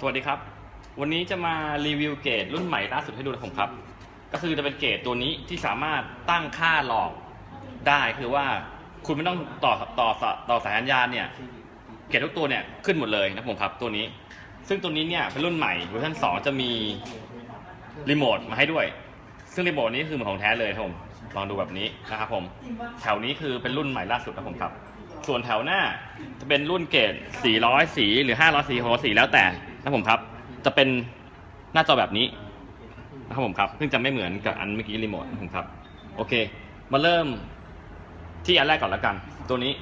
สวัสดีครับ วันนี้จะมารีวิวเกรดรุ่นใหม่ล่าสุดให้ดูนะผมครับ ก็คือจะเป็นเกรดตัวนี้ที่สามารถตั้งค่าหลอกได้คือว่าคุณไม่ต้องต่อต่อต่อต่อสายสัญญาณเนี่ย เกรดทุกตัวเนี่ยขึ้นหมดเลยนะผมครับตัวนี้ ซึ่งตัวนี้เนี่ยเป็นรุ่นใหม่เวอร์ชัน2 จะมีรีโมทมาให้ด้วย ซึ่งรีโมทนี้คือเหมือนของแท้เลยครับผมลองดูแบบนี้นะครับผมแถวนี้คือเป็นรุ่นใหม่ล่าสุดนะผมครับ ส่วนแถวหน้าจะเป็นรุ่นเกรด400 สีหรือ 500 สี600สีแล้วแต่นะผมครับ จะเป็นหน้าจอแบบนี้นะครับผมครับ ซึ่งจะไม่เหมือนกับอันเมื่อกี้รีโมทนะผมครับ โอเค มาเริ่มที่อันแรกก่อนล้วกัน ตัวนี้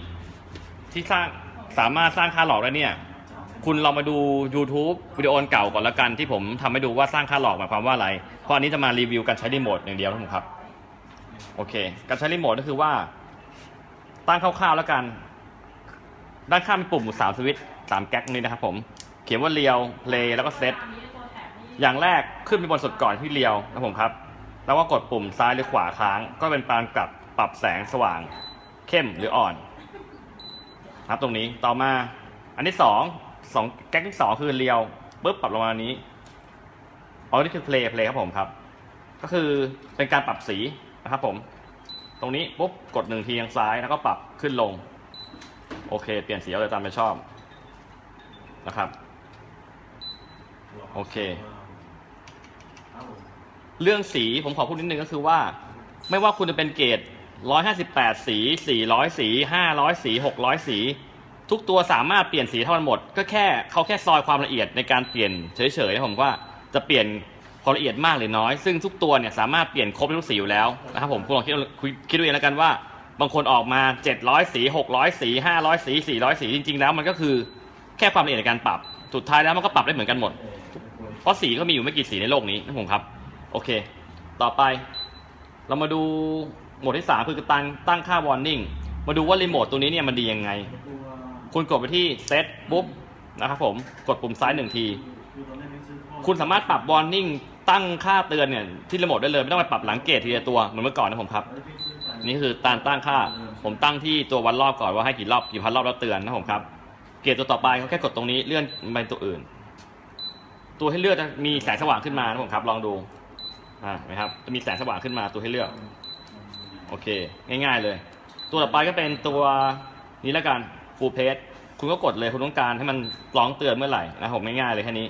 ที่สร้างสามารถสร้างค่าหลอกได้เนี่ย คุณลองมาดู YouTube วิดีโอเก่าก่อนล้วกัน ที่ผมทำให้ดูว่าสร้างค่าหลอกหมายความว่าอะไร เพราะอันนี้จะมารีวิวการใช้รีโมทอย่างเดียวนะผมครับ โอเค การใช้รีโมทก็คือว่า ตั้งคร่าวๆแล้วกัน ด้านข้างมีปุ่มสามสวิตช์สามแก๊กนี้นะครับผม เขียนว่าเรียวเพลย์แล้วก็เซตอย่างแรกขึ้นไปบนสุดก่อนที่เรียวนะผมครับ แล้วก็กดปุ่มซ้ายหรือขวาค้าง ก็เป็นการกลับปรับแสงสว่าง เข้มหรืออ่อน ครับตรงนี้ต่อมา อันที่สองสองแก๊กที่สองคือเรียวปุ๊บปรับลงมาอันนี้อ๋อนี่คือเพลย์เพลย์ครับผมครับ ก็คือเป็นการปรับสีนะครับผม ตรงนี้ปุ๊บกดหนึ่งทีทางซ้ายแล้วก็ปรับขึ้นลง โอเค เปลี่ยนสีเอาเลยตามใจชอบนะครับ โอเค เรื่องสีผมขอพูดนิดนึงก็คือว่า ไม่ว่าคุณจะเป็นเกรด158 สี 400 สี 500 สี 600 สี ทุกตัวสามารถเปลี่ยนสีเท่ากันหมด ก็แค่เขาแค่ซอยความละเอียดในการเปลี่ยนเฉยๆนะผมว่าจะเปลี่ยน ความละเอียดมากหรือน้อย ซึ่งทุกตัวเนี่ยสามารถเปลี่ยนครบทุกสีอยู่แล้วนะครับผมคุณลองคิดคิดดูเองแล้วกันว่า บางคนออกมา 700 สี 600 สี 500 สี 400 สีจริง ๆ แล้วมันก็คือแค่ความละเอียดในการปรับ สุดท้ายแล้วมันก็ปรับได้เหมือนกันหมด เพราะสีก็มีอยู่ไม่กี่สีในโลกนี้นะผมครับ โอเค ต่อไป เรามาดูโหมดที่สามคือตั้งตั้งค่า warning มาดูว่ารีโมทตัวนี้เนี่ยมันดียังไง คุณกดไปที่เซตปุ๊บนะครับผม กดปุ่มซ้ายหนึ่งที คุณสามารถปรับ warning ตั้งค่าเตือนเนี่ยที่รีโมทได้เลยไม่ต้องไปปรับหลังเกตทีละตัวเหมือนเมื่อก่อนนะผมครับนี่คือการตั้งค่า ผมตั้งที่ตัววัดรอบก่อนว่าให้กี่รอบกี่พันรอบแล้วเตือนนะผมครับ เกตตัวต่อไปเขาแค่กดตรงนี้เลื่อนไปตัวอื่น ตัวให้เลือกจะมีแสงสว่างขึ้นมานะผมครับ ลองดูอ่าไหมครับจะมีแสงสว่างขึ้นมาตัวให้เลือก โอเค ง่าย ๆเลย ตัวต่อไปก็เป็นตัวนี้แล้วกัน full page คุณก็กดเลยคุณต้องการให้มันร้องเตือนเมื่อไหร่นะผมง่ายๆเลยแค่นี้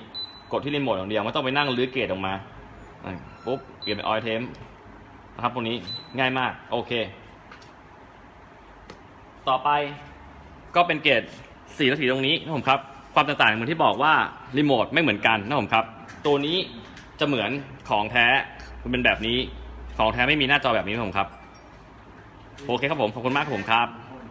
กดที่รีโมทอย่างเดียวไม่ต้องไปนั่งลื้อเกตออกมาปุ๊บเปลี่ยนเป็นออยเทมนะครับพวกนี้ง่ายมาก โอเค ต่อไปก็เป็นเกตสีและสีตรงนี้นะผมครับ ความตกต่างเหมือนที่บอกว่ารีโมทไม่เหมือนกันนะผมครับ ตัวนี้จะเหมือนของแท้มันเป็นแบบนี้ของแท้ไม่มีหน้าจอแบบนี้นะผมครับ โอเคครับผม ขอบคุณมากครับผมครับ